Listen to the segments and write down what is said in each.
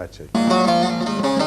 Gerçek.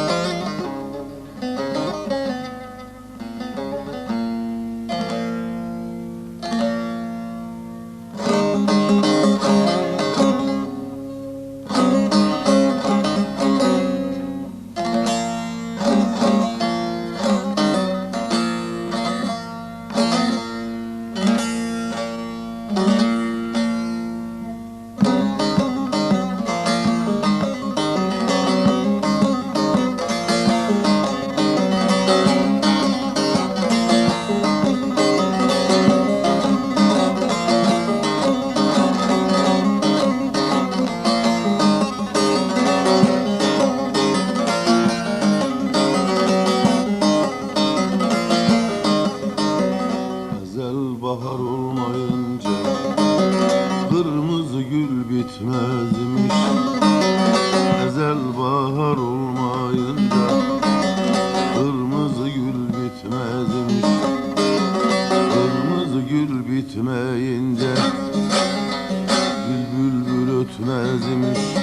Bahar olmayınca Kırmızı gül bitmezmiş. Ezel bahar olmayınca Kırmızı gül bitmezmiş. Kırmızı gül bitmeyince bülbül ötmezmiş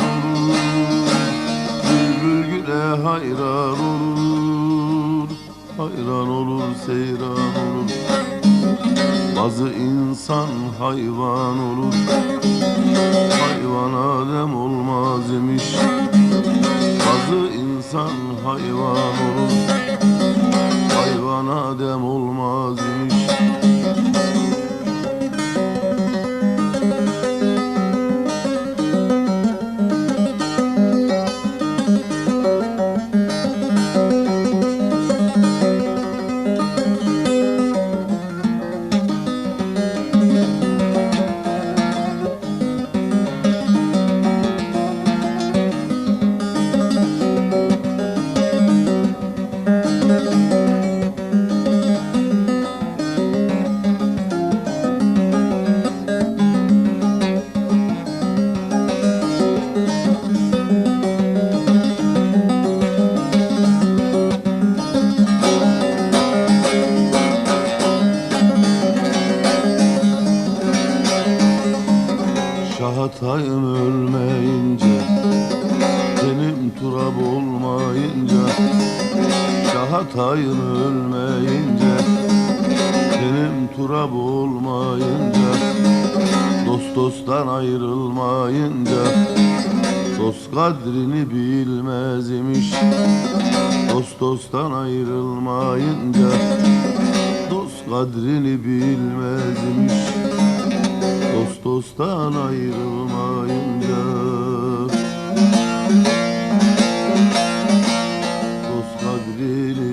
olur Bülbül güle hayran olur Hayran olur seyran olur. Bazı insan hayvan olur Hayvan adem olmaz imiş Bazı insan hayvan olur Hayvan adem olmaz imiş Şahatayım ölmeyince Benim turab olmayınca Şahatayım ölmeyince Benim turab olmayınca Dost dosttan ayrılmayınca Dost kadrini bilmez imiş Dost dosttan ayrılmayınca Dost kadrini bilmez imiş dosttan ayrılmayınca. Dost kadrini